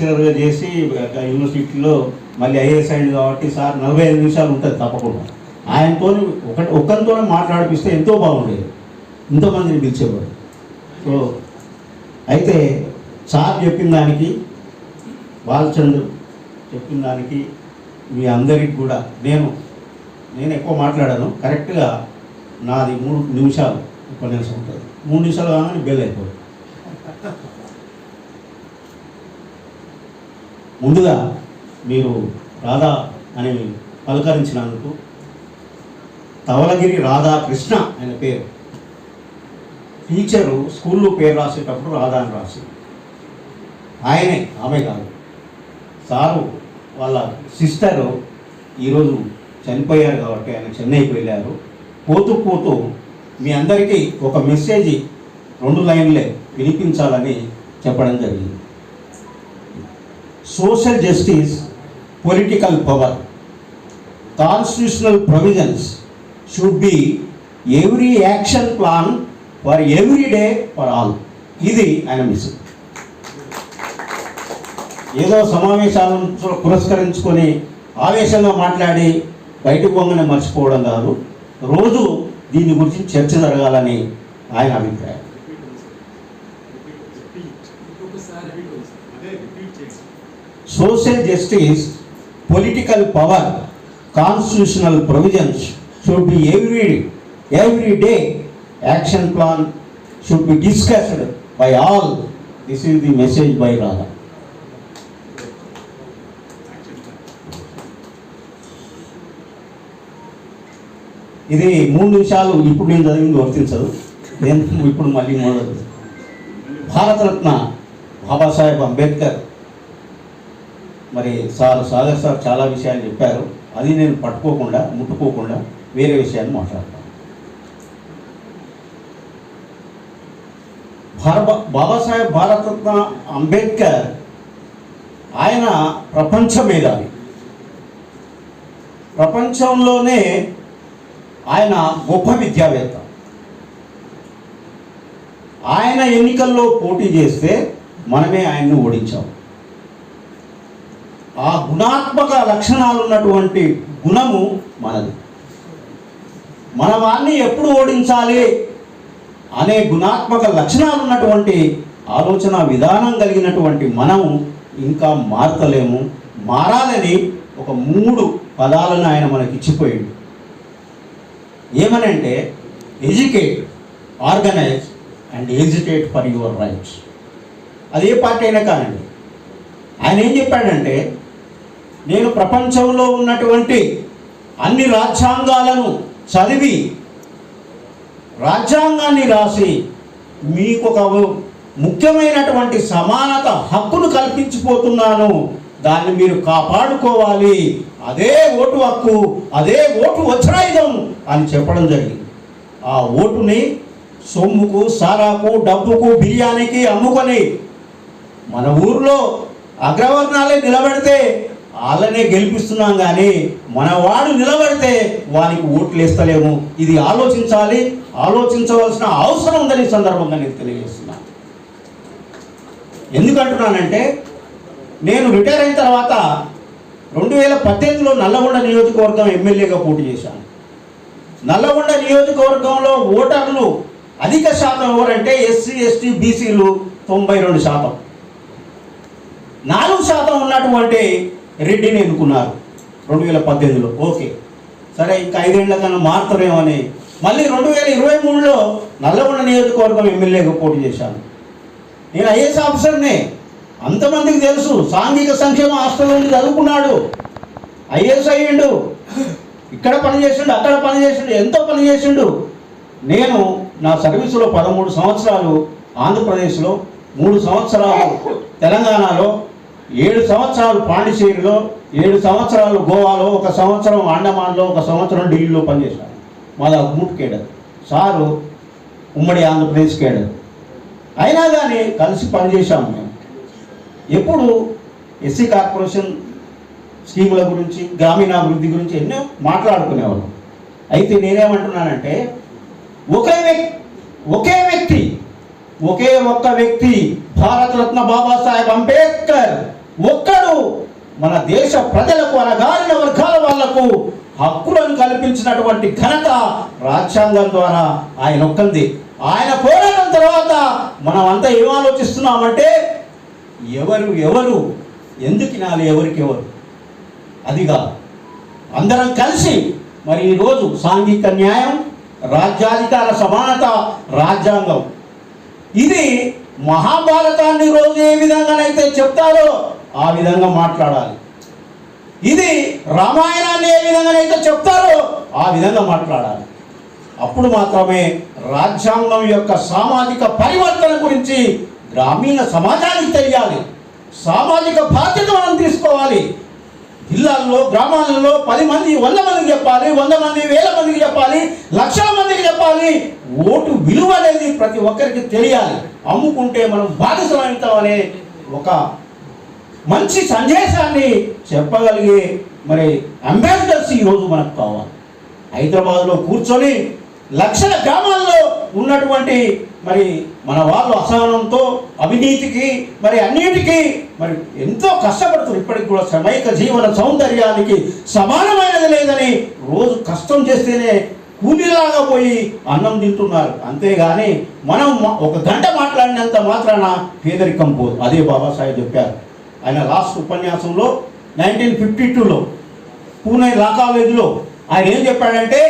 లెక్చరర్గా చేసి యూనివర్సిటీలో మళ్ళీ ఐఏఎస్ అయింది కాబట్టి సార్ నలభై ఐదు నిమిషాలు ఉంటుంది తప్పకుండా. ఆయనతో ఒకటి ఒకరితో మాట్లాడిపిస్తే ఎంతో బాగుండేది. ఇంతమందిని పిలిచేవాడు. సో అయితే సార్ చెప్పిన దానికి బాలచంద్ర చెప్పిన దానికి మీ అందరికి కూడా నేను నేను ఎక్కువ మాట్లాడాను. కరెక్ట్గా నాది మూడు నిమిషాలు ఉపన్యాసం ఉంటుంది. మూడు నిమిషాలు కాగానే బెల్ అయిపోతుంది ముందుగా మీరు రాధా అని పలకరించినందుకు తవలగిరి రాధాకృష్ణ ఆయన పేరు. టీచరు స్కూల్లో పేరు రాసేటప్పుడు రాధా అని రాసి ఆయనే ఆమె కాదు. సారు వాళ్ళ సిస్టరు ఈరోజు చనిపోయారు కాబట్టి ఆయన చెన్నైకి వెళ్ళారు. పోతూ పోతూ మీ అందరికీ ఒక మెసేజ్ రెండు లైన్లే వినిపించాలని చెప్పడం జరిగింది. Social justice political power constitutional provisions should be every action plan for every day for all ఇది ఆయన మిషన్ ఏదో సమావేశాలను పురస్కరించుకొని ఆవేశంగా మాట్లాడి బయటకు పొంగనే మర్చిపోవడం కాదు. రోజు దీని గురించి చర్చ జరగాలని ఆయన అభిప్రాయం. Social justice political power constitutional provisions should be every every day action plan should be discussed by all. This is the message by Radha ఇది మూడు నిమిషాలు ఇప్పుడు నేను చదివింది వర్తించదు. నేను ఇప్పుడు మళ్ళీ మొదలు భారతరత్న బాబాసాహెబ్ అంబేద్కర్ మరి సార్ సాగర్ సార్ చాలా విషయాలు చెప్పారు. అది నేను పట్టుకోకుండా ముట్టుకోకుండా వేరే విషయాన్ని మాట్లాడతాను. భారత బాబాసాహెబ్ భారతరత్న అంబేద్కర్ ఆయన ప్రపంచ మేధావి. ప్రపంచంలోనే ఆయన గొప్ప విద్యావేత్త. ఆయన ఎన్నికల్లో పోటీ చేస్తే మనమే ఆయన్ని ఓడించాం. ఆ గుణాత్మక లక్షణాలు ఉన్నటువంటి గుణము మనది. మన వారిని ఎప్పుడు ఓడించాలి అనే గుణాత్మక లక్షణాలు ఉన్నటువంటి ఆలోచన విధానం కలిగినటువంటి మనం ఇంకా మారతలేము. మారాలని ఒక మూడు పదాలను ఆయన మనకి ఇచ్చిపోయింది ఏమనంటే educate organize and agitate for your rights. అది ఏ పార్టీ అయినా కానండి ఆయన ఏం చెప్పాడంటే నేను ప్రపంచంలో ఉన్నటువంటి అన్ని రాజ్యాంగాలను చదివి రాజ్యాంగాన్ని రాసి మీకు ఒక ముఖ్యమైనటువంటి సమానత హక్కును కల్పించిపోతున్నాను. దాన్ని మీరు కాపాడుకోవాలి. అదే ఓటు హక్కు అదే ఓటు వజ్రాయుధం అని చెప్పడం జరిగింది. ఆ ఓటుని సొమ్ముకు సారాకు డబ్బుకు బిర్యానీకి అమ్ముకొని మన ఊర్లో అగ్రవర్ణాలే నిలబెడితే వాళ్ళనే గెలిపిస్తున్నాం కానీ మనవాడు నిలబడితే వానికి ఓట్లు వేస్తలేము. ఇది ఆలోచించాలి. ఆలోచించవలసిన అవసరం ఉందని ఈ సందర్భంగా నేను తెలియజేస్తున్నాను. ఎందుకంటున్నానంటే నేను రిటైర్ అయిన తర్వాత రెండు వేల పద్దెనిమిదిలో నల్లగొండ నియోజకవర్గం ఎమ్మెల్యేగా పోటీ చేశాను. నల్లగొండ నియోజకవర్గంలో ఓటర్లు అధిక శాతం ఎవరంటే ఎస్సీ ఎస్టీ బీసీలు తొంభై రెండు శాతం. నాలుగు శాతం ఉన్నటువంటి రెడ్డిని ఎన్నుకున్నారు. రెండు వేల పద్దెనిమిదిలో. ఓకే. సరే ఇంకా ఐదేళ్ళ కన్నా అని మళ్ళీ రెండు వేల ఇరవై మూడులో నల్లగొండ నియోజకవర్గం ఎమ్మెల్యేగా పోటీ చేశాను. నేను ఐఏఎస్ ఆఫీసర్నే. అంతమందికి తెలుసు సాంఘిక సంక్షేమ హాస్టల్ నుండి చదువుకున్నాడు. ఐఏఎస్ అయ్యిండు. ఇక్కడ పని చేసిండు అక్కడ పని చేసిండు ఎంతో పని చేసిండు నేను నా సర్వీసులో పదమూడు సంవత్సరాలు ఆంధ్రప్రదేశ్లో మూడు సంవత్సరాలు తెలంగాణలో ఏడు సంవత్సరాలు పాండిచేరిలో ఏడు సంవత్సరాలు గోవాలో ఒక సంవత్సరం అండమాన్లో ఒక సంవత్సరం ఢిల్లీలో పనిచేశాను మాది మూట్ కేడర్. సారు ఉమ్మడి ఆంధ్రప్రదేశ్ కేడర్. అయినా కానీ కలిసి పనిచేశాము మేము. ఎప్పుడు ఎస్సీ కార్పొరేషన్ స్కీముల గురించి గ్రామీణాభివృద్ధి గురించి ఎన్నో మాట్లాడుకునేవాళ్ళం. అయితే నేనేమంటున్నానంటే ఒకే వ్యక్తి ఒకే వ్యక్తి ఒకే ఒక్క వ్యక్తి భారతరత్న బాబాసాహెబ్ అంబేద్కర్ ఒక్కడు మన దేశ ప్రజలకు అనగారిన వర్గాల వాళ్ళకు హక్కులను కల్పించినటువంటి ఘనత రాజ్యాంగం ద్వారా ఆయన ఒక్కంది ఆయన పోరాటం తర్వాత మనం అంతా ఏం ఆలోచిస్తున్నామంటే ఎవరు ఎవరు ఎందుకు నాలు ఎవరికి ఎవరు? అదిగా అందరం కలిసి మరి ఈరోజు సాంఘిక న్యాయం రాజ్యాధికార సమానత రాజ్యాంగం. ఇది మహాభారతాన్ని రోజు ఏ విధంగానైతే చెప్తారో ఆ విధంగా మాట్లాడాలి. ఇది రామాయణాన్ని ఏ విధంగానైతే చెప్తారో ఆ విధంగా మాట్లాడాలి. అప్పుడు మాత్రమే రాజ్యాంగం యొక్క సామాజిక పరివర్తన గురించి గ్రామీణ సమాజానికి తెలియాలి. సామాజిక బాధ్యత మనం తీసుకోవాలి. జిల్లాల్లో గ్రామాలలో పది మంది వంద మందికి చెప్పాలి వంద మంది వేల మందికి చెప్పాలి లక్షల మందికి చెప్పాలి. ఓటు విలువ అనేది ప్రతి ఒక్కరికి తెలియాలి. అమ్ముకుంటే మనం బాధితులవుతాం అనే ఒక మంచి సందేశాన్ని చెప్పగలిగే మరి అంబాసిడర్స్ ఈరోజు మనకు కావాలి. హైదరాబాద్లో కూర్చొని లక్షల గ్రామాల్లో ఉన్నటువంటి మరి మన వాళ్ళు అసహనంతో అవినీతికి మరి అన్నిటికీ మరి ఎంతో కష్టపడుతున్నారు. ఇప్పటికి కూడా శ్రమైక జీవన సౌందర్యానికి సమానమైనది లేదని రోజు కష్టం చేస్తేనే కూలీలాగా పోయి అన్నం తింటున్నారు. అంతేగాని మనం ఒక గంట మాట్లాడినంత మాత్రాన పేదరికం పోదు. అదే బాబాసాహెబ్ చెప్పారు. ఆయన లాస్ట్ ఉపన్యాసంలో నైన్టీన్ ఫిఫ్టీ టూలో పూణే లా కాలేజీలో ఆయన ఏం చెప్పాడంటే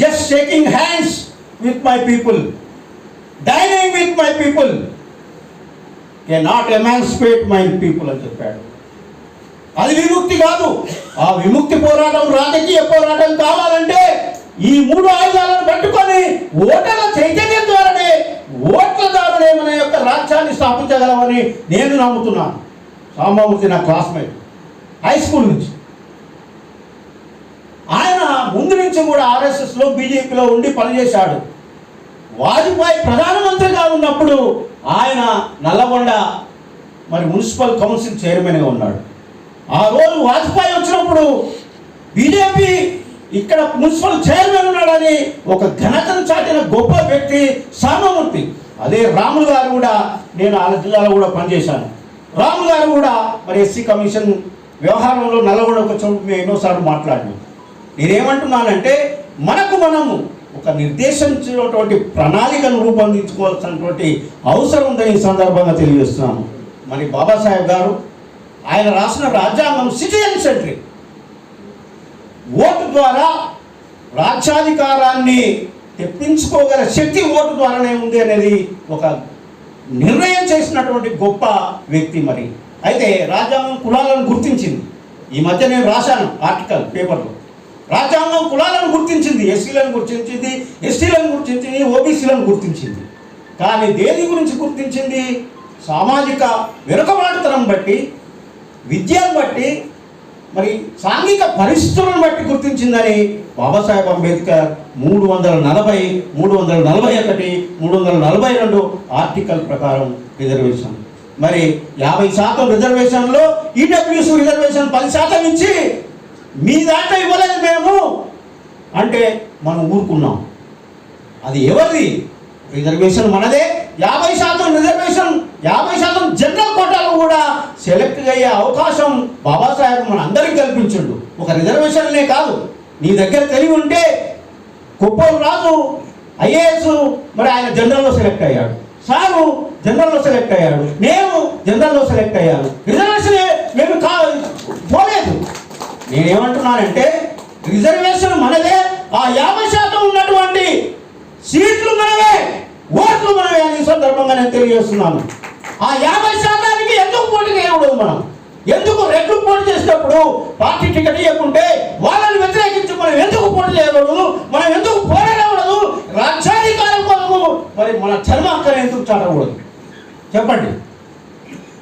just shaking hands with my people dining with my people can not emancipate my people అని చెప్పాడు. అది విముక్తి కాదు. ఆ విముక్తి పోరాటం రాజకీయ పోరాటం కావాలంటే ఈ మూడు ఆయుధాలను పట్టుకొని ఓటర్ల చైతన్యం ద్వారానే ఓట్ల ద్వారానే మన యొక్క రాజ్యాన్ని స్థాపించగలమని నేను నమ్ముతున్నాను. రామబాబుకి నా క్లాస్మేట్. హై స్కూల్ నుంచి. ఆయన ముందు నుంచి కూడా ఆర్ఎస్ఎస్లో బీజేపీలో ఉండి పనిచేశాడు. వాజ్పేయి ప్రధానమంత్రిగా ఉన్నప్పుడు ఆయన నల్లగొండ మరి మున్సిపల్ కౌన్సిల్ చైర్మన్గా ఉన్నాడు. ఆ రోజు వాజ్పేయి వచ్చినప్పుడు బీజేపీ ఇక్కడ మున్సిపల్ చైర్మన్ ఉన్నాడని ఒక ఘనతను చాటిన గొప్ప వ్యక్తి సామమూర్తి అదే రాములు గారు కూడా నేను ఆ జిల్లాలో కూడా పనిచేశాను. రాము గారు కూడా మరి ఎస్సీ కమిషన్ వ్యవహారంలో నల్లగొండకు వచ్చినప్పుడు మేము ఎన్నోసార్లు మాట్లాడినాం నేనేమంటున్నానంటే మనకు మనము ఒక నిర్దేశించినటువంటి ప్రణాళికను రూపొందించుకోవాల్సినటువంటి అవసరం ఉందని ఈ సందర్భంగా తెలియజేస్తున్నాము. మరి బాబాసాహెబ్ గారు ఆయన రాసిన రాజ్యాంగం సిటిజన్ సెంట్రీ ఓటు ద్వారా రాజ్యాధికారాన్ని తెప్పించుకోగల శక్తి ఓటు ద్వారానే ఉంది అనేది ఒక నిర్ణయం చేసినటువంటి గొప్ప వ్యక్తి మరి. అయితే రాజ్యాంగం కులాలను గుర్తించింది. ఈ మధ్య నేను రాశాను ఆర్టికల్ పేపర్లో. రాజ్యాంగం కులాలను గుర్తించింది ఎస్సీలను గుర్తించింది ఎస్టీలను గుర్తించింది ఓబీసీలను గుర్తించింది. కానీ దేని గురించి గుర్తించింది? సామాజిక వెనుకబాటుతనం బట్టి విద్యను బట్టి మరి సాంఘిక పరిస్థితులను బట్టి గుర్తించిందని బాబాసాహెబ్ అంబేద్కర్ మూడు వందల నలభై మూడు వందల నలభై ఒకటి మూడు వందల నలభై రెండు ఆర్టికల్ ప్రకారం రిజర్వేషన్. మరి యాభై శాతం రిజర్వేషన్లో ఈడబ్ల్యూసి రిజర్వేషన్ పది శాతం ఇచ్చి మీ దాంట్లో ఇవ్వలేదు మేము అంటే మనం ఊరుకున్నాం. అది ఎవరిది? రిజర్వేషన్ మనదే. యాభై శాతం రిజర్వేషన్ యాభై శాతం జనరల్ కోటాలు కూడా సెలెక్ట్ అయ్యే అవకాశం బాబాసాహెబ్ మన అందరికీ కల్పించిండు. ఒక రిజర్వేషన్లే కాదు. నీ దగ్గర తెలివి ఉంటే కుప్పం రాజు ఐఏఎస్ మరి ఆయన జనరల్లో సెలెక్ట్ అయ్యాడు. సారు జనరల్లో సెలెక్ట్ అయ్యాడు. నేను జనరల్లో సెలెక్ట్ అయ్యాను. రిజర్వేషన్ మేము కా పోలేదు. నేనేమంటున్నానంటే రిజర్వేషన్ మనదే. ఆ యాభై శాతం ఉన్నటువంటి సీట్లు మనవే. ఓట్లు మనవే అని ఈ సందర్భంగా నేను తెలియజేస్తున్నాను. ఆ యాభై శాతానికి ఎందుకు పోటీ చేయకూడదు మనం? ఎందుకు రెడ్లు పోటీ చేసినప్పుడు పార్టీ టికెట్ ఇవ్వకుంటే వాళ్ళని వ్యతిరేకించి మనం ఎందుకు పోటీ చేయకూడదు? మనం ఎందుకు పోరాడకూడదు రాజ్యాధికారం కొరకు మరి మన చర్మాక్కని ఎందుకు చాటకూడదు? చెప్పండి.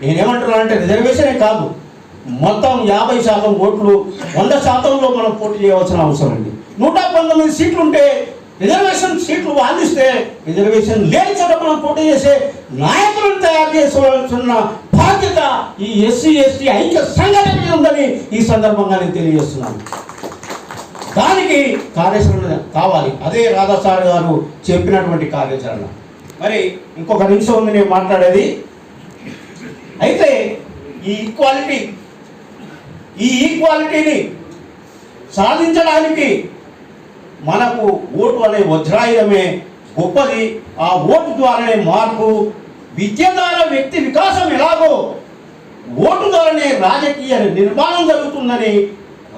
నేనేమంటున్నానంటే రిజర్వేషనే కాదు. మొత్తం యాభై శాతం ఓట్లు వంద శాతంలో మనం పోటీ చేయవలసిన అవసరం ఉంది. నూట పంతొమ్మిది సీట్లు ఉంటే రిజర్వేషన్ సీట్లు వాదిస్తే రిజర్వేషన్ లేని చోట మనం పోటీ చేసే నాయకులను తయారు చేసుకోవాల్సిన బాధ్యత ఈ ఎస్సీ ఎస్టీ ఐక్య సంఘటన ఉందని ఈ సందర్భంగా నేను తెలియజేస్తున్నాను. దానికి కార్యాచరణ కావాలి. అదే రాధాసారి గారు చెప్పినటువంటి కార్యాచరణ. మరి ఇంకొక నిమిషం ఉంది నేను మాట్లాడేది. అయితే ఈ ఈక్వాలిటీ ఈ ఈక్వాలిటీని సాధించడానికి మనకు ఓటు అనే వజ్రాయుధమే గొప్పది. ఆ ఓటు ద్వారానే మార్పు విద్య ద్వారా వ్యక్తి వికాసం ఎలాగో ఓటు ద్వారానే రాజకీయ నిర్మాణం జరుగుతుందని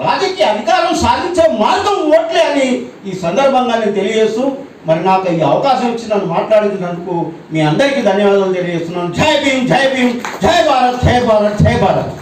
రాజకీయ అధికారం సాధించే మార్గం ఓట్లే అని ఈ సందర్భంగా నేను తెలియజేస్తూ మరి నాకు ఈ అవకాశం ఇచ్చి నన్ను మాట్లాడినందుకు మీ అందరికీ ధన్యవాదాలు తెలియజేస్తున్నాను. జై భీమ్ జై భీమ్ జై భారత్ జై భారత్ జై భారత్.